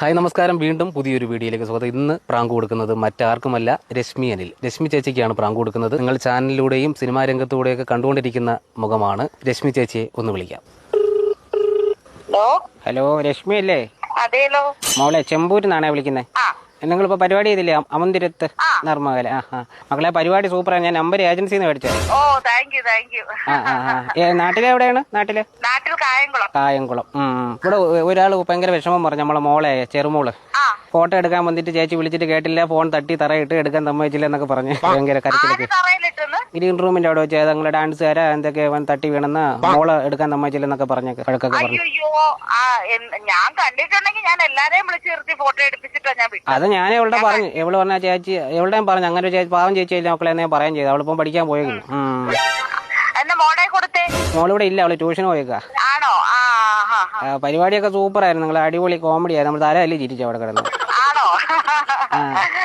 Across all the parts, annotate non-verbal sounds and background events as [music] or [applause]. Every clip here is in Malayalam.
ഹായ് നമസ്കാരം. വീണ്ടും പുതിയൊരു വീഡിയോയിലേക്ക് സ്വാഗതം. ഇന്ന് പ്രാങ്ക് കൊടുക്കുന്നത് മറ്റാർക്കുമല്ല രശ്മി അനിൽ. രശ്മി ചേച്ചിക്കാണ് പ്രാങ്ക് കൊടുക്കുന്നത്. നിങ്ങൾ ചാനലിലൂടെയും സിനിമാ രംഗത്തൂടെയൊക്കെ കണ്ടുകൊണ്ടിരിക്കുന്ന മുഖമാണ്. രശ്മി ചേച്ചിയെ ഒന്ന് വിളിക്കാം. ഹലോ? ഹലോ രശ്മി അല്ലേ? മോളെ ചെമ്പൂരിന്നാണേ വിളിക്കുന്നത് ആ. നിങ്ങളിപ്പോ പരിപാടി ചെയ്തില്ലേ? അമന്തിരത്ത് നർമ്മകല. ആ ആ. മക്കളെ പരിപാടി സൂപ്പറാണ് ഞാൻ നമ്പർ ഏജൻസിന്ന് മേടിച്ചത്. Oh thank you thank you ആ ആ ആ. ഏ, നാട്ടിലെ എവിടെയാണ് നാട്ടിൽ? നാട്ടിൽ കായംകുളം. കായംകുളം. ഉം, ഉം. ഇവിടെ ഒരാൾ ഭയങ്കര വിഷമം പറഞ്ഞു. നമ്മളെ മോളെ ചെറുമോൾ. ഫോട്ടോ എടുക്കാൻ വന്നിട്ട് ചേച്ചി വിളിച്ചിട്ട് കേട്ടില്ല ഫോൺ തട്ടി തറയിട്ട് എടുക്കാൻ സമ്മതിച്ചില്ല എന്നൊക്കെ പറഞ്ഞു ഭയങ്കര കരച്ചിലൊക്കെ. ഗ്രീൻ റൂമിന്റെ അവിടെ വെച്ച് ഏതെങ്കിലും കാര എന്തൊക്കെ അവൻ തട്ടി വീണെന്ന് മോൾ എടുക്കാൻ സമ്മതിച്ചില്ല എന്നൊക്കെ പറഞ്ഞൊക്കെ വഴക്കൊക്കെ പറഞ്ഞു. അയ്യോ ഞാൻ കണ്ടിട്ടുണ്ടെങ്കിൽ ഞാൻ എല്ലാരെയും വിളിച്ച് നിർത്തി ഫോട്ടോ എടുപ്പിച്ചിട്ടാ ഞാൻ വിട്ടു അത് ഞാൻ എവിടെ പറഞ്ഞു എവിടെ പറഞ്ഞ ചേച്ചി എവിടെയും പറഞ്ഞു അങ്ങനെ ഒരു ചേച്ചി പാവം ചേച്ചി മക്കളെ ഞാൻ പറയാൻ ചെയ്തു. അവളിപ്പം പഠിക്കാൻ കൊടുത്തേ? മോളിവിടെ ഇല്ല അവൾ ട്യൂഷന് പോയേക്കാ പരിപാടിയൊക്കെ സൂപ്പർ ആയിരുന്നു നിങ്ങൾ അടിപൊളി കോമഡി ആയിരുന്നു നമ്മൾ തരല്ലേ ചിരിച്ചു അവിടെ കിടന്നു.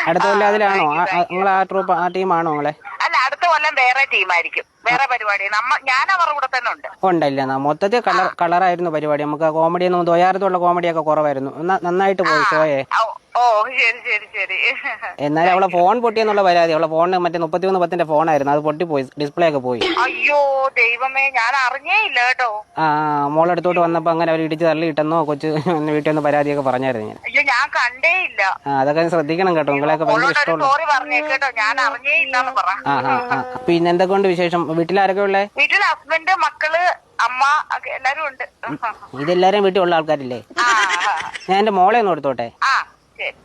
അടുത്ത കൊല്ലം അതിലാണോ? നിങ്ങൾ ആ ട്രൂപ്പ് ആ ടീമാണോ നിങ്ങളെ? അല്ല അടുത്ത കൊല്ലം വേറെ ടീമായിരിക്കും വേറെ പരിപാടി. നമ്മ ഞാൻ അവരുടെ കൂടെ തന്നെ ഉണ്ട്. ഉണ്ടല്ല? മൊത്തത്തിൽ കളർ കളറായിരുന്നു പരിപാടി. നമുക്ക് കോമഡി ഒന്നും ദ്വയാരത്തുള്ള കോമഡിയൊക്കെ കുറവായിരുന്നു. നന്നായിട്ട് പോയി ഷോയെ. ഓ, ശരി ശരി ശരി. എന്നാലും അവളെ ഫോൺ പൊട്ടിയെന്നുള്ള പരാതി. അവളെ ഫോണിന് മറ്റേ മുപ്പത്തിമൂന്ന് പത്തിന്റെ ഫോണായിരുന്നു അത് പൊട്ടിപ്പോയി. ഡിസ്പ്ലേ ഒക്കെ പോയി. അയ്യോ ദൈവമേ ഞാൻ അറിഞ്ഞേ ഇല്ല കേട്ടോ. ആ മോളെടുത്തോട്ട് വന്നപ്പോ അങ്ങനെ അവർ ഇടിച്ച് തള്ളി ഇട്ടെന്നോ കൊച്ചു വീട്ടിൽ നിന്ന് പരാതിയൊക്കെ പറഞ്ഞായിരുന്നു ഞാൻ. അയ്യോ ഞാൻ കണ്ടേ ഇല്ല. അതൊക്കെ ശ്രദ്ധിക്കണം കേട്ടോ. നിങ്ങളെയൊക്കെ ഭയങ്കര ഇഷ്ടമുള്ള പിന്നെ എന്തൊക്കെയുണ്ട് വിശേഷം? വീട്ടിലാരൊക്കെ ഉള്ളേ? വീട്ടിൽ ഹസ്ബൻഡ് മക്കൾ അമ്മ ഒക്കെ എല്ലാരും ഉണ്ട്. ഇതെല്ലാരും വീട്ടിൽ ഉള്ള ആൾക്കാരില്ലേ? ഞാൻ എന്റെ മോളെ ഒന്ന് എടുത്തോട്ടെ? ആ ശരി.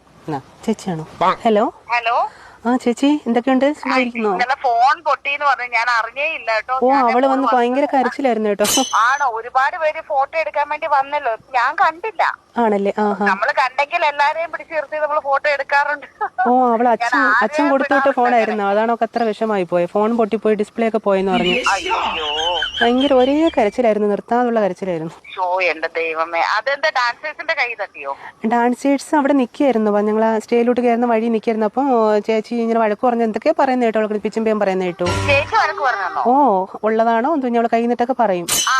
ചേച്ചിയാണോ? ഹലോ? ഹലോ? ആ ചേച്ചി എന്തൊക്കെയുണ്ട്? സുഖമായിരിക്കുന്നോ? ഇന്നലെ ഫോൺ പൊട്ടിന്ന് പറഞ്ഞു. ഞാൻ അറിഞ്ഞേ ഇല്ല കേട്ടോ. ഓ അവൾ വന്ന് ഭയങ്കര കരച്ചിലായിരുന്നു കേട്ടോ. [laughs] ആണോ? ഒരുപാട് പേര് ഫോട്ടോ എടുക്കാൻ വേണ്ടി വന്നല്ലോ. ഞാൻ കണ്ടില്ല. ആണല്ലേ? ആ നമ്മൾ കണ്ടെങ്കിൽ എല്ലാരെയും പിടിച്ചു നിർത്തി നമ്മൾ ഫോട്ടോ എടുക്കാറുണ്ട്. ഓ അവൾ അച്ഛൻ അച്ഛൻ കൊടുത്തുവിട്ട ഫോണായിരുന്നു. അതാണോ അത്ര വിഷമായി പോയത് ഫോൺ പൊട്ടിപ്പോയി ഡിസ്പ്ലേ ഒക്കെ പോയെന്ന് പറഞ്ഞു. അയ്യോ. ഭയങ്കര ഒരേ കരച്ചിലായിരുന്നു നിർത്താതുള്ള കരച്ചിലായിരുന്നു. ഷോ എന്റെ ദൈവമേ. അതെന്താ ഡാൻസേഴ്സിന്റെ കൈ തട്ടിയോ? ഡാൻസേഴ്സ് അവിടെ നിൽക്കായിരുന്നു ഞങ്ങൾ സ്റ്റേജിലോട്ട് കയറുന്ന വഴി നിൽക്കായിരുന്നു അപ്പം ചേച്ചി ഇങ്ങനെ വഴക്ക് പറഞ്ഞ എന്തൊക്കെയാ പറയുന്ന കേട്ടോ. അവൾക്ക് പിച്ചുമ്പേം പറയുന്ന കേട്ടോ. ചേച്ചി വഴക്ക് പറഞ്ഞോ ഓ ഉള്ളതാണോ എന്തോ ഞങ്ങൾ കൈ നിട്ടൊക്കെ പറയും. ആ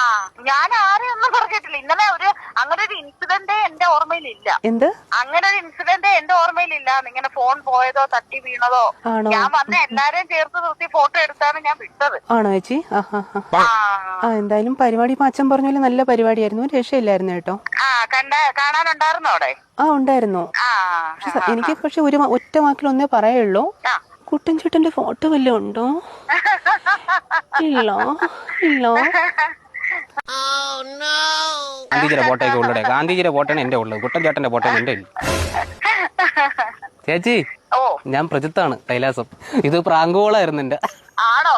ഞാൻ ആരെയൊന്നും പറഞ്ഞിട്ടില്ല. ഇന്നലെ ഒരു അങ്ങനെ ഒരു ഇൻസിഡന്റ് എന്റെ ഓർമ്മയിലില്ല. എന്ത്? അങ്ങനെ ഒരു ഇൻസിഡന്റ് എന്റെ ഓർമ്മയിലില്ല. ഇങ്ങനെ ഫോൺ പോയതോ തട്ടി വീണതോ. ആണോ? ഞാൻ വന്ന എല്ലാരെയും ചേർത്ത് നിർത്തി ഫോട്ടോ എടുത്താണ് ഞാൻ വിട്ടത്. ആണോ ചേച്ചി? ആ. ആ ആ എന്തായാലും പരിപാടി ഇപ്പൊ അച്ഛൻ പറഞ്ഞ പോലെ നല്ല പരിപാടിയായിരുന്നു. രക്ഷയില്ലായിരുന്നു കേട്ടോ. ആ കണ്ട കാണാനുണ്ടായിരുന്നോ അവിടെ? ആ ഉണ്ടായിരുന്നു. ആ പക്ഷെ സ- എനിക്ക് പക്ഷെ ഒരു വ- ഒറ്റ വാക്കിൽ ഒന്നേ പറയുള്ളൂ ആ. കുട്ടൻ ചേട്ടന്റെ ഫോട്ടോ വല്ലതും ഉണ്ടോ? ഇല്ലോ ഇല്ലോ. [laughs] ഗാന്ധിജിയുടെ ഫോട്ടോയൊക്കെ ഉള്ളടേ? ഗാന്ധിജിയുടെ ഫോട്ടോയാണ് എന്റെ ഉള്ളത്. കുട്ടൻ ചേട്ടന്റെ ഫോട്ടോ എന്റെ ഇല്ല. ചേച്ചി ഓ. ഞാൻ പ്രജിത്താണ് കൈലാസം. ഇത് പ്രാങ്കോളായിരുന്നു എന്റെ ആണോ?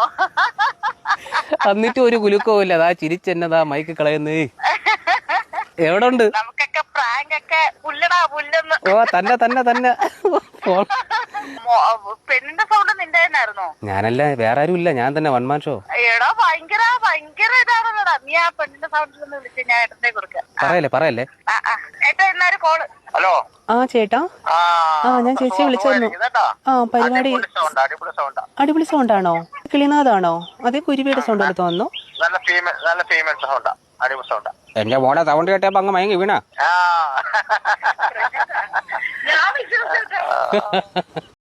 എന്നിട്ട് ഒരു കുലുക്കവും അതാ ചിരിച്ചെന്നതാ മൈക്ക് കളയുന്നേ. എവിടെ ഉണ്ട് ഓ തന്നെ തന്നെ തന്നെ. പെണ്ണിന്റെ സൗണ്ട് നിന്റെ ഞാനല്ല വേറെ ആരും ഇല്ല ഞാൻ തന്നെ വൺമാൻ ഷോ എടാ ഭയങ്കര ഭയങ്കര ഇതാണല്ലോടാ. നീ ആ പെണ്ണിന്റെ സൗണ്ടിൽ ഒന്ന് വിളിച്ച് ഞാൻ ഏട്ടനെ കൊടുക്കാം. പറയല്ലേ പറയല്ലേ? ആ ആ. ഏട്ടാ എന്നാലും കോൾ ഹലോ? ആ ചേട്ടാ. ആ ഞാൻ ചേച്ചി വിളിച്ചായിരുന്നു ആ പരിപാടി സൗണ്ട് അടിപൊളി സൗണ്ട് അടിപൊളി സൗണ്ടാണോ കിളിനാഥാണോ? അതേ കുരുവിയുടെ സൗണ്ട് എടുത്ത് വന്നു. നല്ല ഫീമെയിൽ നല്ല ഫീമെയിൽ സൗണ്ടാ അടിപൊളി സൗണ്ടാ എന്റെ മോളെ സൗണ്ട് കേട്ടപ്പോ അങ്ങ് മയങ്ങി വീണ. ആ. ഞാൻ വിശ്വസിച്ചു [laughs]